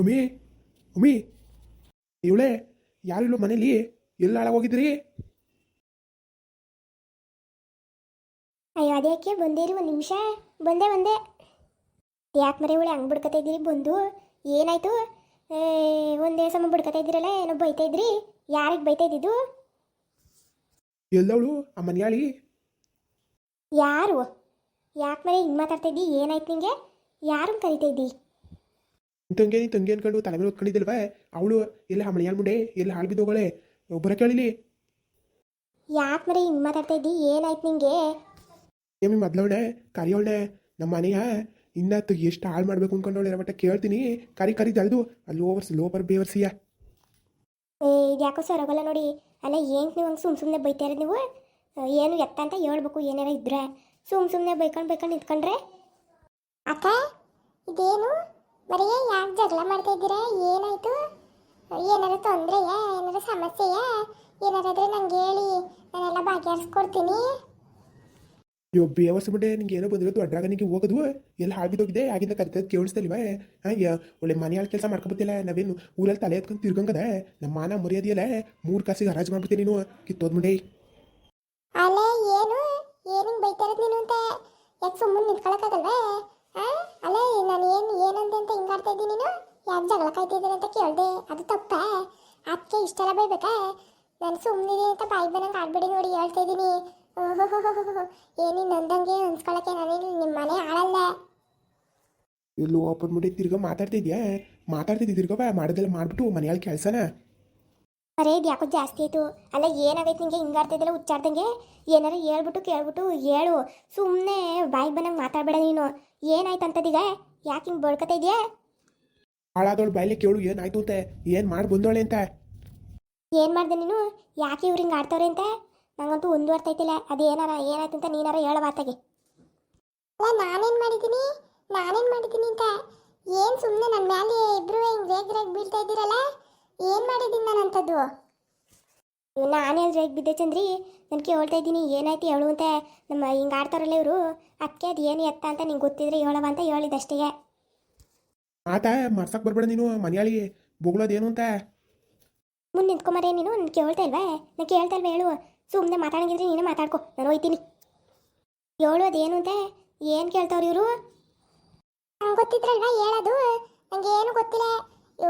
ಅಮ್ಮಿ ಉಮಿ ಇವಳೆ ಯಾರಿಲ್ಲ ಮನೇಲಿ ಎಲ್ಲ ಹಾಳಾಗೋಗಿದ್ರಿ ಅಯ್ಯೋ ಅದೇಕೆ ಬಂದೇರಿ ಒಂದು ನಿಮಿಷ? ಬಂದೆ ಬಂದೆ. ಯಾಕೆ ಮರೆ ಇವಳೆ ಹಂಗೆ ಬಿಡ್ಕತ್ತ ಇದ್ದೀರಿ ಬಂದು? ಏನಾಯ್ತು? ಏ, ಒಂದೇ ಸಮ ಬಿಡ್ಕತ ಇದ್ದೀರಲ್ಲ ಏನೋ ಬೈತಾ ಇದ್ರಿ? ಯಾರಿಗೆ ಬೈತಾ ಇದ್ದಿದ್ದು? ಎಲ್ಲವಳು ಆ ಮನ್ಯಾಳಿ? ಯಾರು? ಯಾಕೆ ಮರೆ ಹಿಂಗೆ ಮಾತಾಡ್ತಾ ಇದ್ದಿ? ಏನಾಯ್ತು ನಿಂಗೆ? ಯಾರನ್ನ ಕರಿತಾ ಇದ್ದಿ? ತಂಗಿ ನಿನ್ ತಂಗಿ ಅನ್ಕೊಂಡು ತಲೆ ಮೇಲೆ ಹೊತ್ಕೊಂಡಿದ್ದಲ್ವ? ಅವಳು ಎಲ್ಲ ಮನೆಯಾಳ ಮುಂಡೆ ಎಲ್ಲ ಹಾಳು ಬಿದ್ದೋಗಳೆ. ಒಬ್ಬರ ಕೇಳಿಲಿ? ಯಾಕೆ ಮರಿ ಹಿಂಗೆ ಮಾತಾಡ್ತಾ ಇದ್ದಿ? ಏನಾಯ್ತು ನಿಂಗೆ? ಏಮಿ ಮೊದ್ಲವಳೆ ಕರಿಯೋಳೆ ನಮ್ಮ ಮನೆಯ ಇನ್ನತ್ತು ಎಷ್ಟು ಹಾಳು ಮಾಡ್ಬೇಕು ಅನ್ಕೊಂಡವಳೆ ಬಟ್ ಕೇಳ್ತೀನಿ. ಕರಿ ಕರಿ ಜಲ್ದು ಅಲ್ಲಿ ಓವರ್ಸ್ ಲೋಪರ್ ಬೇವರ್ಸಿಯ ಏ ಯಾಕೋ ಸರೋಗಲ್ಲ ನೋಡಿ. ಅಲ್ಲ ಏನು ನೀವು ಹಂಗೆ ಸುಮ್ಮ ಸುಮ್ಮನೆ ಬೈತಾರೆ ನೀವು? ಏನು ಎತ್ತ ಅಂತ ಹೇಳ್ಬೇಕು ಏನಾರ ಇದ್ರೆ. ಸುಮ್ಮ ಸುಮ್ಮನೆ ಬೈಕೊಂಡು ಬೈಕೊಂಡು ನಿಂತ್ಕೊಂಡ್ರೆ? ಅಕ್ಕ ಇದೇನು? ಬರೀ ಯಾಕೆ ಜಗಳ ಮಾಡ್ತಾ ಇದ್ದೀರಾ? ಏನಾಯ್ತು? ಏನಾರ ತೊಂದರೆಯಾ ಏನಾರ ಸಮಸ್ಯೆಯಾ ಏನಾರಾದ್ರೆ ನಂಗೆ ಹೇಳಿ. ನಾನೆಲ್ಲ ಬಗೆಹರಿಸ್ಕೊಡ್ತೀನಿ. ಅಯ್ಯೋ ಬೇವರ್ಸ್ ಬಿಟ್ಟೆ ನಿಂಗೆ ಏನೋ ಬಂದಿರೋದು ಅಡ್ರಾಗ ನಿಂಗೆ ಹೋಗೋದು. ಎಲ್ಲ ಆಗಿದೋಗಿದೆ ಆಗಿಂದ ಕರಿತದ ಕೇಳಿಸ್ತಲ್ವ? ಹಾಗೆ ಒಳ್ಳೆ ಮನೆಯಾಳ ಕೆಲಸ ಮಾಡ್ಕೊಬತ್ತಿಲ್ಲ. ನಾವೇನು ಊರಲ್ಲಿ ತಲೆ ಎತ್ಕೊಂಡು ತಿರ್ಗಂಗದ? ನಮ್ಮ ಮಾನ ಮರ್ಯಾದೆಯಲ್ಲ? ಮೂರು ಕಾಸಿಗೆ ಹರಾಜು ಮಾಡ್ಬಿಡ್ತೀನಿ ನೀನು. ಕಿತ್ತೋದ್ ಮುಂಡೆ ಅಲ್ಲ ಏನು? ಏನಿಂಗ್ ಬೈತಾರದ್ ನೀನು ಅಂತ? ಯಾಕೆ ಸುಮ್ಮನೆ ನಿಂತ್ಕೊಳಕ್ಕಾಗಲ್ವಾ ಅಲ್ಲ ನಾನು ಏನು ಏನಂದೆ ಅಂತ ಹಿಂಗಾಡ್ತಾ ಇದ್ದೀನಿ ನೀನು? ಯಾಕೆ ಜಗಳ ಕಾಯ್ತಿದ್ದೀನಿ ಅಂತ ಕೇಳಿದೆ. ಅದು ತಪ್ಪ. ಅದಕ್ಕೆ ಇಷ್ಟೆಲ್ಲ ಬೈಬೇಕಾ? ನಾನು ಸುಮ್ಮನಿದ್ದೀನಿ ಅಂತ ಬಾಯಿ ಬಂದಂಗೆ ಆಡ್ಬಿಡಿ ನೋಡಿ ಹೇಳ್ತಾ ಇದ್ದೀನಿ. ಏನು ನಂದಂಗೆ ಅನ್ಸ್ಕೊಳಕ್ಕೆ ನಾನೇನು ನಿಮ್ಮ ಮನೆ ಆಳಲ್ಲ. ಇಲ್ಲಿ ಓಪನ್ ಮಾಡಿ ತಿರ್ಗಾ ಮಾತಾಡ್ತಿದ್ಯಾ ಮಾತಾಡ್ತಿದ್ದಿ ತಿರ್ಗವ ಮಾಡೋದೆಲ್ಲ ಮಾಡಿಬಿಟ್ಟು ಮನೆಯಲ್ಲಿ ಕೆಲಸನ. ಅರೇ ಇದು ಯಾಕೋ ಜಾಸ್ತಿ ಆಯಿತು. ಅಲ್ಲ ಏನಾಗೈತೆ ನಿಂಗೆ? ಹಿಂಗಾಡ್ತಿದ್ದಲ್ಲ ಹುಚ್ಚಾಡ್ದಂಗೆ? ಏನಾರು ಹೇಳ್ಬಿಟ್ಟು ಕೇಳ್ಬಿಟ್ಟು ಹೇಳು. ಸುಮ್ಮನೆ ಬಾಯಿ ಬಂದಂಗೆ ಮಾತಾಡಬೇಡ ನೀನು. ಏನಾಯ್ತು ಅಂತದೀಗ? ಯಾಕೆ ಹಿಂಗೆ ಬಳ್ಕತ ಇದೆಯಾ? ಹಾಳಾದವಳು ಬಯಲಿ ಕೇಳು ಏನಾಯ್ತು ಅಂತ? ಏನು ಮಾಡಿ ಬಂದವಳೆ ಅಂತ? ಏನು ಮಾಡ್ದೆ ನೀನು? ಯಾಕೆ ಇವ್ರು ಹಿಂಗೆ ಆಡ್ತವ್ರೆ ಅಂತ? ನಂಗಂತೂ ಒಂದು ಅರ್ಥ ಐತಿಲ್ಲ ಅದು ಏನಾರ ಏನಾಯ್ತು ಅಂತ ನೀನಾರ ಹೇಳ ಮಾತಾಗೆ. ಅಲ್ಲ ನಾನೇನು ಮಾಡಿದ್ದೀನಿ? ನಾನೇನು ಮಾಡಿದ್ದೀನಿ ಅಂತ? ಏನು ಸುಮ್ಮನೆ ನನ್ನ ಮೇಲೆ ಇಬ್ರು ಹಿಂಗೆ ರೇಗ್ ರೇಗ್ ಬೀಳ್ತಾ ಇದ್ದೀರಲ್ಲ? ಏನು ಮಾಡಿದ್ದೀನಿ ನಾನು ಅಂಥದ್ದು ನಾನೇ ಹೇಗೆ ಬಿದ್ದೆ ಚಂದ್ರಿ? ನಾನು ಕೇಳ್ತಾ ಇದ್ದೀನಿ ಏನಾಯ್ತು ಹೇಳು ಅಂತ. ನಮ್ಮ ಹಿಂಗೆ ಆಡ್ತಾರಲ್ಲ ಇವರು. ಅದಕ್ಕೆ ಅದು ಏನು ಎತ್ತ ಅಂತ ನಿಂಗೆ ಗೊತ್ತಿದ್ರೆ ಹೇಳವ ಅಂತ ಹೇಳಿದಷ್ಟೇ ಆತ ಮಾಡ್ಸಕ್ ಬರ್ಬೇಡ ನೀನು ಮನೆಯಾಳಿ ಬೊಗಳೋದೇನು ಅಂತ. ಮುಂದೆ ನಿಂತ್ಕೊಂಬರೇ ನೀನು ನಾನು ಕೇಳ್ತಾ ಇಲ್ವಾ? ನಾನು ಕೇಳ್ತಾ ಇಲ್ವಾ ಹೇಳು? ಸುಮ್ಮನೆ ಮಾತಾಡಂಗಿದ್ರೆ ನೀನು ಮಾತಾಡ್ಕೊ ನಾನು ಹೋಯ್ತೀನಿ. ಹೇಳು ಅದೇನು ಅಂತ. ಏನು ಕೇಳ್ತಾವ್ರಿ ಇವರು? ಗೊತ್ತಿದ್ರಲ್ವಾ ಹೇಳೋದು? ನಂಗೆ ಏನು ಗೊತ್ತಿಲ್ಲ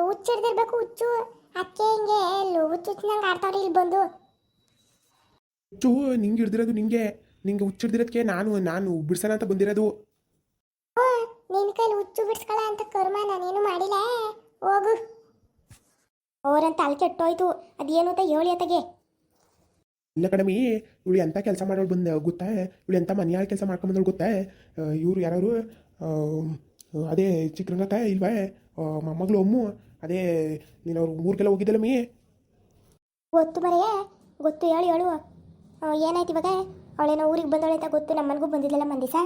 ಹುಚ್ಚಿಡ್ದಿರ್ಬೇಕು ಹುಚ್ಚು ಅದಕ್ಕೆ ಹಿಂಗೆ ಹುಚ್ಚು ಹುಚ್ಚು ನಂಗೆ ಆಡ್ತಾವ್ರಿ ಇಲ್ಲಿ ಬಂದು. ಹುಚ್ಚು ನಿಂಗೆ ಹಿಡ್ದಿರೋದು ನಿಂಗೆ. ನಿಂಗೆ ಹುಚ್ಚಿಡ್ದಿರೋದಕ್ಕೆ ನಾನು ನಾನು ಬಿಡ್ಸೋಣ ಅಂತ ಬಂದಿರೋದು. ನಿನ್ನ ಕೈಲಿ ಹುಚ್ಚು ಬಿಡ್ಸ್ಕೊಳ ಅಂತ ಕರ್ಮ ನಾನೇನು ಮಾಡಿಲ್ಲ? ಹೋಗು. ಅವರಂತ ಅಲ್ಲಿ ಕೆಟ್ಟೋಯ್ತು. ಅದೇನು ಅಂತ ಹೇಳಿ ಅತ್ತಗೆ. ಇಲ್ಲ ಕಡಿಮೆ ಇವಳು ಎಂಥ ಕೆಲಸ ಮಾಡೋಳು ಬಂದ ಗೊತ್ತಾ? ಇವಳು ಎಂಥ ಮನೆಯಾಳ ಕೆಲಸ ಮಾಡ್ಕೊಂಬಂದಳು ಗೊತ್ತಾ? ಇವರು ಯಾರು ಅದೇ ಚಿಕ್ಕರಂಗಕ್ಕ ಇಲ್ವಾ? ಮೊಮ್ಮಗಳು ಅಮ್ಮು ಅದೇ ನೀನು ಅವ್ರು ಊರಿಗೆಲ್ಲ ಹೋಗಿದ್ದಲ್ಲ ಮೀ? ಗೊತ್ತು ಬರೆಯ ಗೊತ್ತು ಹೇಳು ಹೇಳು. ಏನಾಯ್ತು ಇವಾಗ? ಅವಳೇನೋ ಊರಿಗೆ ಬಂದವಳೆ ಅಂತ ಗೊತ್ತು ನಮ್ಮನಿಗೂ ಬಂದಿದ್ದಲ್ಲ ಮಂದಿಸ?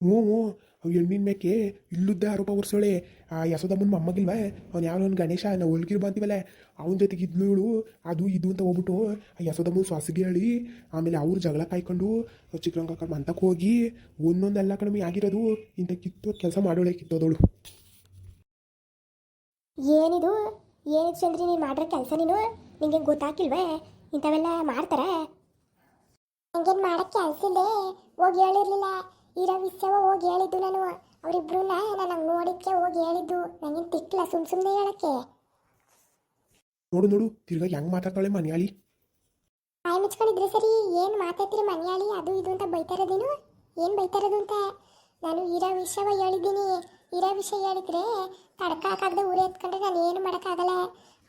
ಹ್ಞೂ ಹ್ಞೂ. ಅವು ಹೆಣ್ಣಿನ ಮೇಕೆ ಇಲ್ಲುದ್ದ ಆರೋಪ ಹೊರ್ಸೋಳೆ ಆ ಯಶೋದಮ್ಮನ ಮೊಮ್ಮಗಿಲ್ವ? ಅವ್ನು ಯಾವ ಅವ್ನು ಗಣೇಶ ನಾವು ಒಳಗಿರು ಬಂತೀವಲ್ಲ ಅವನ ಜೊತೆಗೆ ಇದ್ಲು ಇವಳು. ಅದು ಇದು ಅಂತ ಹೋಗ್ಬಿಟ್ಟು ಆ ಯಶೋದಮ್ಮನ ಸ್ವಾಸಿಗೆ ಹೇಳಿ ಆಮೇಲೆ ಅವ್ರು ಜಗಳ ಕಾಯ್ಕೊಂಡು ಚಿಕ್ಕರಂಗ ಮಂತಕ್ಕೆ ಹೋಗಿ ಒಂದೊಂದೆಲ್ಲ ಕಡಿಮೆ ಆಗಿರೋದು. ಇಂಥ ಕಿತ್ತು ಕೆಲಸ ಮಾಡೋಳೆ ಕಿತ್ತೋದವಳು. ಏನಿದು? ಏನಿದು ಚಂದ್ರಿ ನೀನು ಮಾಡಿರೋ ಕೆಲಸ ನೀನು? ನಿಂಗೆ ಗೊತ್ತಾಗಿಲ್ವೇ ಇಂಥವೆಲ್ಲ ಮಾಡ್ತಾರೆ? ನಂಗೇನು ಮಾಡೋಕ್ಕೆ ಕೆಲಸ ಇಲ್ಲೇ. ಹೋಗಿ ಹೇಳಿರ್ಲಿಲ್ಲ. ಇರೋ ವಿಷಯವ ಹೋಗಿ ಹೇಳಿದ್ದು ನಾನು. ಅವರಿಬ್ರನ್ನ ನಾನು ನೋಡಿದ್ದೆ ನೋಡಿದ್ಕೆ ಹೋಗಿ ಹೇಳಿದ್ದು. ನನಗೇನು ತಿಕ್ಕಲ್ಲ ಸುಮ್ ಸುಮ್ಮನೆ ಹೇಳಕ್ಕೆ. ನೋಡು ನೋಡು. ತಿರ್ಗಾ ಹೆಂಗ್ ಮಾತಾಡ್ತಾಳೆ ಮನೆಯಾಳಿ? ಬಾಯಿ ಮುಚ್ಕೊಂಡಿದ್ರೆ ಸರಿ. ಏನು ಮಾತಾಡ್ತೀರಿ ಮನೆಯಾಳಿ? ಅದು ಇದು ಅಂತ ಬೈತಾರದೇನು ಏನು ಬೈತಾ ಇರೋದು ಅಂತ? ನಾನು ಇರೋ ವಿಷಯವ ಹೇಳಿದ್ದೀನಿ. ಇರೋ ವಿಷಯ ಹೇಳಿದ್ರೆ ತಡ್ಕಾಕಾಗದೆ ಉರಿ ಎತ್ಕೊಂಡ್ರೆ ನಾನು ಏನು ಮಾಡೋಕ್ಕಾಗಲ್ಲ.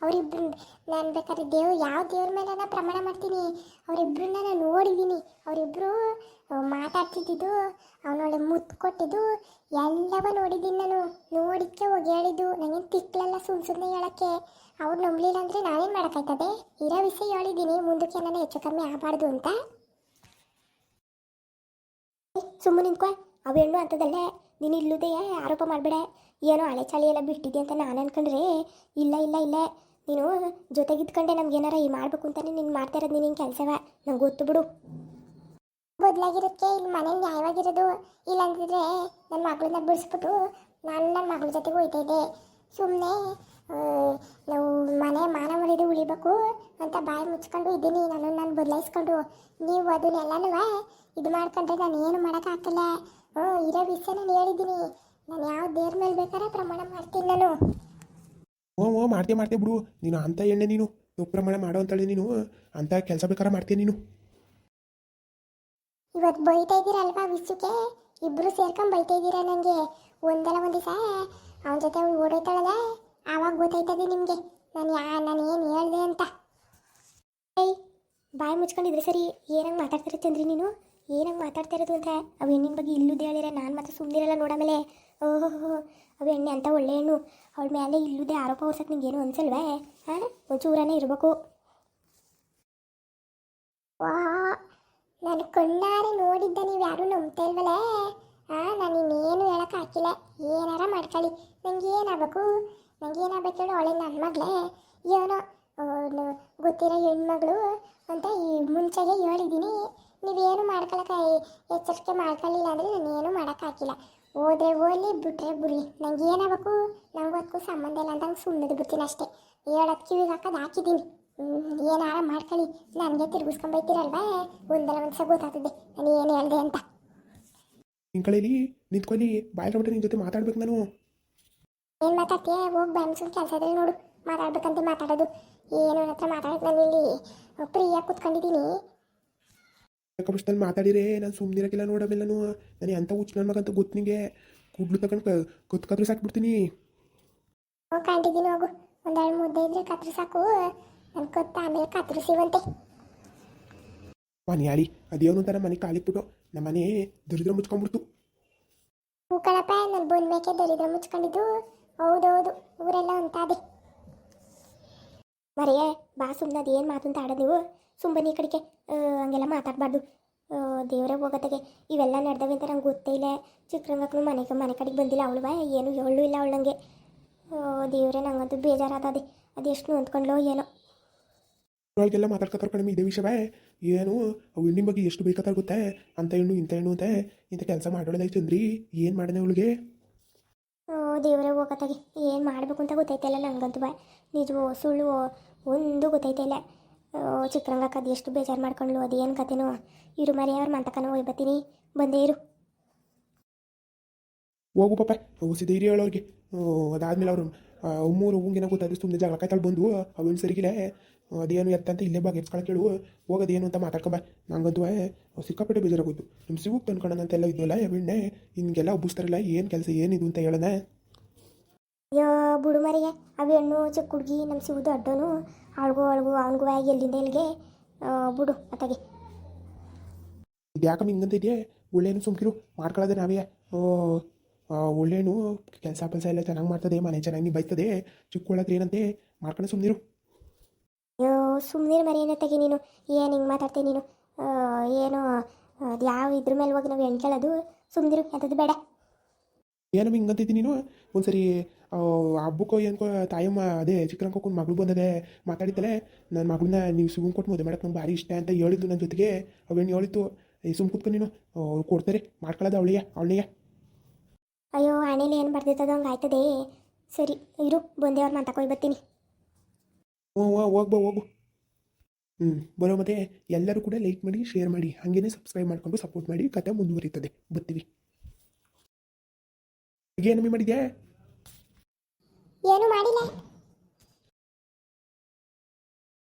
ಅವರಿಬ್ರು ನಾನು ಬೇಕಾದ್ರೆ ದೇವ್ ಯಾವ ದೇವ್ರ ಮೇಲೆ ನಾನು ಪ್ರಮಾಣ ಮಾಡ್ತೀನಿ? ಅವರಿಬ್ಬರನ್ನ ನಾನು ನೋಡಿದ್ದೀನಿ ಅವರಿಬ್ಬರು ಮಾತಾಡ್ತಿದ್ದಿದ್ದು, ಅವನೊಳ್ಳೆ ಮುತ್ತು ಕೊಟ್ಟಿದ್ದು, ಎಲ್ಲವ ನೋಡಿದ್ದೀನಿ ನಾನು. ನೋಡಿಕ್ಕೆ ಹೋಗಿ ಹೇಳಿದ್ದು. ನನಗೇನು ತಿಕ್ಲಲ್ಲ ಸುಮ್ ಸುಮ್ಮನೆ ಹೇಳಕ್ಕೆ. ಅವ್ರು ನಂಬಲಿಲ್ಲ ಅಂದರೆ ನಾನೇನು ಮಾಡೋಕ್ಕಾಯ್ತದೆ? ಇರೋ ವಿಷಯ ಹೇಳಿದ್ದೀನಿ ಮುಂದಕ್ಕೆ ನಾನು ಹೆಚ್ಚು ಕಮ್ಮಿ ಆಗಬಾರ್ದು ಅಂತ. ಸುಮ್ಮನೆ ನಿಂತ್ಕೊ. ಅವು ಹೆಣ್ಣು ಅಂತದಲ್ಲೇ, ನೀನು ಇಲ್ಲದೆ ಆರೋಪ ಮಾಡಬೇಡ. ಏನೋ ಹಳೆ ಚಾಳಿ ಎಲ್ಲ ಬಿಟ್ಟಿದ್ದೆ ಅಂತ ನಾನು ಅನ್ಕೊಂಡ್ರೆ, ಇಲ್ಲ ಇಲ್ಲ ಇಲ್ಲ. ನೀನು ಜೊತೆಗಿದ್ಕೊಂಡೆ ನಮ್ಗೆ ಏನಾರ ಈ ಮಾಡಬೇಕು ಅಂತಾನೆ ನೀನು ಮಾಡ್ತಾ ಇರೋದು ನೀನು ಕೆಲಸವ. ನಂಗೆ ಗೊತ್ತು ಬಿಡು. ಬದಲಾಗಿರೋದಕ್ಕೆ ಇಲ್ಲಿ ಮನೆ ನ್ಯಾಯವಾಗಿರೋದು. ಇಲ್ಲ ಅಂತಿದ್ರೆ ನನ್ನ ಮಗಳನ್ನ ಬಿಡಿಸ್ಬಿಟ್ಟು ನಾನು ನನ್ನ ಮಗಳ ಜೊತೆಗೆ ಹೋಯ್ತಾ ಇದ್ದೆ. ಸುಮ್ಮನೆ ನಾವು ಮನೆ ಮಾನ ಮರ್ಯಾದೆ ಉಳಿಬೇಕು ಅಂತ ಬಾಯಿ ಮುಚ್ಕೊಂಡು ಇದ್ದೀನಿ. ನಾನು ನಾನು ಬದಲಾಯಿಸ್ಕೊಂಡು. ನೀವು ಅದನ್ನೆಲ್ಲನೂ ಇದು ಮಾಡ್ಕೊಂಡ್ರೆ ನಾನು ಏನು ಮಾಡೋಕ್ಕಾಗಲ್ಲ. ಹ್ಞೂ ಇರೋ ವಿಷಯ ನಾನು ಹೇಳಿದ್ದೀನಿ. ನಾನು ಯಾವ ದೇವ್ರ ಮೇಲೆ ಬೇಕಾದ್ರೆ ಪ್ರಮಾಣ ಮಾಡ್ತೀನಿ ನಾನು. ಓ ಓ ಮಾಡ್ತೀಯ ಮಾಡ್ತೀಯ ಬಿಡು. ನೀನು ಅಂತ ಎಣ್ಣೆ ನೀನು. ಉಪ್ರಮಾಣ ಮಾಡೋ ಅಂತೇಳಿ ನೀನು ಅಂತ ಕೆಲಸ ಬೇಕಾರೆ ಮಾಡ್ತೀಯ ನೀನು. ಇವತ್ತು ಬೈತಾ ಇದ್ದೀರಲ್ವಾ ವಿಶ್ವಕ್ಕೆ ಇಬ್ರು ಸೇರ್ಕೊಂಡು ಬೈತಾ ಇದ್ದೀರಾ ನನಗೆ ಒಂದಲ್ಲ ಒಂದು ದಿವಸ ಅವನ ಜೊತೆ ಅವಳು ಓಡೋಯ್ತಾಳಲ್ಲ? ಆವಾಗ ಗೊತ್ತಾಯ್ತದೆ ನಿಮಗೆ? ನಾನು ಯಾ ನಾನು ಏನು ಹೇಳ್ದೆ ಅಂತ? ಏಯ್ ಬಾಯಿ ಮುಚ್ಕೊಂಡಿದ್ರೆ ಸರಿ? ಏನಂಗೆ ಮಾತಾಡ್ತಿರತ್ತೆ ಚಂದ್ರಿ ನೀನು? ಏನಂಗೆ ಮಾತಾಡ್ತಾ ಇರೋದು ಅಂತ? ಅವು ಹೆಣ್ಣಿನ ಬಗ್ಗೆ ಇಲ್ಲುದೇ ಹೇಳಿದ್ರೆ ನಾನು ಮಾತ್ರ ಸುಮ್ಮನಿರಲ್ಲ ನೋಡಮೇಲೆ ಓಹೋ ಅವು ಎಣ್ಣೆ ಅಂತ ಒಳ್ಳೆ ಹೆಣ್ಣು. ಅವಳ ಮೇಲೆ ಇಲ್ಲುದೇ ಆರೋಪ ಹೊರ್ಸಕ್ಕೆ ಏನು ಅನ್ಸಲ್ವೇ? ಹಾಂ? ಒಂಚೂರನೇ ಇರಬೇಕು. ವಾ, ನಾನು ಕಣ್ಣಾರೆ ನೋಡಿದ್ದ ನೀವು ಯಾರೂ ನಂಬ್ತಾ ಇಲ್ವಲ್ಲೇ ಹಾಂ, ನಾನು ಇನ್ನೇನು ಹೇಳಕ್ಕೆ ಹಾಕಿಲ್ಲ. ಏನಾರ ಮಾಡ್ಕೊಳ್ಳಿ. ನಂಗೆ ಏನಾಗಬೇಕು? ನಂಗೆ ಏನಾಗಬೇಕು ಹೇಳಿ ಅವಳೆ ನನ್ನ ಮಗಳೇ. ಏನೋ ಗೊತ್ತಿರೋ ಹೆಣ್ಮಗಳು ಅಂತ ಈ ಮುಂಚೆಗೆ ಹೇಳಿದ್ದೀನಿ ನೀವೇನು ಮಾಡ್ಕೊಳಕ್ಕೆ ಎಚ್ಚರಿಕೆ ಮಾಡ್ಕೊಳ್ಳಿಲ್ಲ ಅಂದರೆ ನಾನು ಏನು ಮಾಡೋಕ್ಕಾಗಿಲ್ಲ. ಹೋದ್ರೆ ಹೋಗಲಿ ಬಿಟ್ರೆ ಬಿಡಿ ನಂಗೆ ಏನಾಗಬೇಕು? ನಂಗೆ ಅದಕ್ಕೂ ಸಂಬಂಧ ಇಲ್ಲ ಅಂತ ಸುಮ್ಮನೆ ಬಿಡ್ತೀನಿ ಅಷ್ಟೇ. ಹೇಳೋದು ಕಿವಿಗೆ ಹಾಕೋದು ಹಾಕಿದ್ದೀನಿ. ಏನಾರ ಮಾಡ್ಕೊಳ್ಳಿ ನನಗೆ ತಿರುಗಿಸ್ಕೊಂಬೈತೀರಲ್ವಾ ಒಂದಲ್ಲ ಒಂದು ಸಹ ಗೊತ್ತಾಗ್ತದೆ. ನಾನು ಏನು ಹೇಳಿದೆ ಅಂತ. ಕಳೀಲಿ ನಿಂತ್ಕೊಳ್ಳಿ ಬಿಟ್ಟು ನಿನ್ನ ಜೊತೆ ಮಾತಾಡ್ಬೇಕು ನಾನು. ಏನು ಮಾತಾಡ್ತೀಯ? ಹೋಗಿ ಬ್ಯಾನ್ಸನ್ ಕೆಲಸ ಇದ್ರೆ ನೋಡು. ಮಾತಾಡ್ಬೇಕಂತ ಮಾತಾಡೋದು. ಏನು ಹತ್ರ ಮಾತಾಡೋದು ನಾನು ಇಲ್ಲಿ ಫ್ರೀಯಾಗಿ ಕೂತ್ಕೊಂಡಿದ್ದೀನಿ. ಯಾಕಂಬಷ್ಟಲ್ಲಿ ಮಾತಾಡಿರೇ ನಾನು ಸುಮ್ಮನಿರಕ್ಕಿಲ್ಲ ನೋಡಮೇಲೆ ನಾನು ನಾನು ಎಂಥ ಹುಚ್ಚು ನನ್ನ ಮಗಂತ ಗೊತ್ತು ನಿಂಗೆ. ಕುಡ್ಲು ತಗೊಂಡು ಕತ್ ಕತ್ರಿ ಸಾಕ್ಬಿಡ್ತೀನಿ. ಹೋಗಿ ಕಂಡಿದ್ದೀನಿ ಹೋಗು. ಒಂದೆರಡು ಮುದ್ದೆ ಇದ್ರೆ ಕತ್ರಿ ಸಾಕು. ನನ್ನ ಕೊತ್ತ ಆಮೇಲೆ ಕತ್ರಿಸಿವಂತೆ. ಮನೆ ಆಳಿ ಅದೇನು ತರ ನಮ್ಮ ಮನೆ ಕಾಲಿಟ್ಬಿಟ್ಟು ನಮ್ಮ ಮನೆ ದರಿದ್ರ ಮುಚ್ಕೊಂಡ್ಬಿಡ್ತು. ಹೂ ಕಣಪ್ಪ ನನ್ನ ಬಂದ ಮೇಕೆ ದರಿದ್ರ ಮುಚ್ಕೊಂಡಿದ್ದು. ಹೌದೌದು ಊರೆಲ್ಲ ಅಂತಾದೆ ಮರೆಯೇ, ಬಾ ಸುಮ್ಮನೆ ಅದು ಏನು ಮಾತು ಅಂತ ಆಡೋದು ನೀವು? ಸುಮ್ಮನೆ ಈ ಕಡೆಗೆ ಹಂಗೆಲ್ಲ ಮಾತಾಡಬಾರ್ದು. ದೇವರೇ, ಹೋಗತ್ತಾಗೆ. ಇವೆಲ್ಲ ನಡೆದವೆ ಅಂತ ನಂಗೆ ಗೊತ್ತೇ ಇಲ್ಲ. ಚಿಕ್ಕರಂಗಕ್ಕೂ ಮನೆಗೆ ಮನೆ ಕಡೆಗೆ ಬಂದಿಲ್ಲ ಅವಳು ಬಾ ಏನು ಹೇಳು ಇಲ್ಲ ಅವಳು ನನಗೆ ದೇವರೇ, ನಂಗಂತೂ ಬೇಜಾರಾದದೆ. ಅದೆಷ್ಟು ನೋಂದ್ಕೊಂಡ್ಲೋ ಏನೋ. ಇವಾಗೆಲ್ಲ ಮಾತಾಡ್ಕೊತಾರ ಕಡಿಮೆ ಇದೇ ವಿಷಯವೇ ಏನು, ಅವು ಹೆಣ್ಣಿನ ಬಗ್ಗೆ ಎಷ್ಟು ಬೇಕಾದ್ರೆ ಗೊತ್ತೇ? ಅಂತ ಹೆಣ್ಣು ಇಂಥ ಹೆಣ್ಣು ಅಂತ ಇಂಥ ಕೆಲಸ ಮಾಡೋಳಲ್ಲ ಚಂದ್ರಿ. ಏನು ಮಾಡಿದೆ ಅವಳಿಗೆ? ದೇವರೇ ಹೋಗತ್ತಾಗೆ ಏನು ಮಾಡಬೇಕು ಅಂತ ಗೊತ್ತಾಯ್ತಲ್ಲ ನನಗಂತೂ ಬಾಯ್. ನಿಜವೋ ಸುಳ್ಳು ಒಂದು ಗೊತ್ತಾಯ್ತಲ್ಲ. ಚಿಕ್ಕರಂಗಕ್ಕ ಅದು ಎಷ್ಟು ಬೇಜಾರು ಮಾಡ್ಕೊಂಡ್ಲು ಅದು ಏನು ಕತೆನೋ. ಇರು ಮರಿ ಅವ್ರ ಮಂತಕನ ಹೋಗಿ ಬರ್ತೀನಿ. ಬಂದೇ ಇರು. ಹೋಗು ಪಾಪ ಸಿದ್ಧ ಹಿರಿಯ ಹೇಳೋರಿಗೆ. ಅದಾದ್ಮೇಲೆ ಅವರು ಉಮ್ಮೂರು ಹೂಂಗಿನ ಗೊತ್ತಾದ್ರೆ ಸುಮ್ಮನೆ ಜಗಳ ಕೈತಾಳು ಬಂದು. ಅವನು ಸರಿಗಿಲ್ಲ. ಅದೇನು ಎತ್ತಂತ ಇಲ್ಲೇ ಬಗೆಹರಿಸ್ಕೊಳಕ್ಕೆ ಹೇಳು ಹೋಗೋದೇನು ಅಂತ ಮಾತಾಡ್ಕೊಬ ನಂಗಂತೂ ಸಿಕ್ಕಾಪಟ್ಟೆ ಬೇಜಾರಾಗೋಯ್ತು. ನಿಮ್ಮ ಸಿಗುಕ್ ಅಂತೆಲ್ಲ ಇದ್ವಲ್ಲ ಎಣ್ಣೆ ಹಿಂಗೆಲ್ಲ ಒಬ್ಬಿಸ್ತಾರಲ್ಲ ಏನು ಕೆಲಸ ಏನಿದು ಅಂತ ಹೇಳೋಣ? ಅಯ್ಯೋ ಬುಡು ಮರಿಗೆ ಅವು ಹೆಣ್ಣು ಚಿಕ್ಕ ಹುಡುಗಿ ನಮ್ಮ ಸಿಗುದು ಅಡ್ಡೋನು ಅವಳಿಗೂ ಅಳ್ಗೋ ಅವನಿಗೂ ಎಲ್ಲಿಂದ ಎಲ್ಲಿಗೆ ಬಿಡು ಅತ್ತಾಗೆ. ಇದು ಯಾಕಮ್ಮ ಹಿಂಗಂತ ಇದೆಯಾ? ಒಳ್ಳೇನು ಸುಮ್ಕಿರು ಮಾಡ್ಕೊಳ್ಳೋದೆ ನಾವೇ. ಒಳ್ಳೇನು ಕೆಲಸ ಕೆಲಸ ಎಲ್ಲ ಚೆನ್ನಾಗಿ ಮಾಡ್ತದೆ ಮನೆ ಚೆನ್ನಾಗಿ ಬೈತದೆ ಚಿಕ್ಕ ಏನಂತೆ ಮಾಡ್ಕೊಂಡು ಸುಮ್ಮನಿರು ಸುಮ್ಮನೆ ಮರಿ ತೆಗಿ ನೀನು. ಏನು ಹಿಂಗೆ ಮಾತಾಡ್ತೀನಿ ನೀನು? ಏನು ಅದು ಯಾವ ಇದ್ರ ಮೇಲೆ ಹೋಗಿ ನಾವು ಹೇಳ್ಕೊಳ್ಳೋದು ಸುಮ್ಮನಿರು ಎಂಥದ್ದು ಬೇಡ. ಏನಮ್ಮ ಹಿಂಗಂತಿದ್ದೀನಿ ನೀನು? ಒಂದ್ಸರಿ ಹಬ್ಬಕ್ಕೋ ಏನಕ್ಕೋ ತಾಯಮ್ಮ ಅದೇ ಚಿಕ್ಕರಂಕೊಕ್ಕೊಂದು ಮಗಳು ಬಂದದೆ ಮಾತಾಡಿದ್ದಲೆ ನನ್ನ ಮಗಳನ್ನ ನೀವು ಸುಮ್ಮನೆ ಕೊಟ್ಟು ಮದುವೆ ಮಾಡಕ್ಕೆ ನಂಗೆ ಭಾರಿ ಇಷ್ಟ ಅಂತ ಹೇಳಿದ್ದು ನನ್ನ ಜೊತೆಗೆ. ಅವೇನು ಹೇಳಿತ್ತು ಈ ಸುಮ್ ಕೂತ್ಕೊಂಡು ನೀನು. ಅವ್ರು ಕೊಡ್ತಾರೆ ಮಾಡ್ಕೊಳ್ಳೋದು ಅವಳಿಗೆ ಅವಳಿಗೆ. ಅಯ್ಯೋ ಹಣೆಲಿ ಏನು ಬರ್ದಿತ್ತದೋ ಹಂಗೆ ಆಯ್ತದೆ. ಸರಿ ಇರು ಬಂದೆ ಅವ್ರು ಮಾತಾಕೋಯ್ ಬರ್ತೀನಿ. ಹ್ಞೂ ಹೋಗ್ಬೋ ಹೋಗ್ಬಾ ಹೋಗು. ಹ್ಞೂ ಬರೋ ಮತ್ತೆ ಎಲ್ಲರೂ ಕೂಡ ಲೈಕ್ ಮಾಡಿ ಶೇರ್ ಮಾಡಿ, ಹಾಗೇನೆ ಸಬ್ಸ್ಕ್ರೈಬ್ ಮಾಡಿಕೊಂಡು ಸಪೋರ್ಟ್ ಮಾಡಿ ಕತೆ ಮುಂದುವರಿತದೆ. ಬರ್ತೀವಿ. ಏನು ಮಾಡಿದ್ಯಾ? ಏನು ಮಾಡಿಲ್ಲ.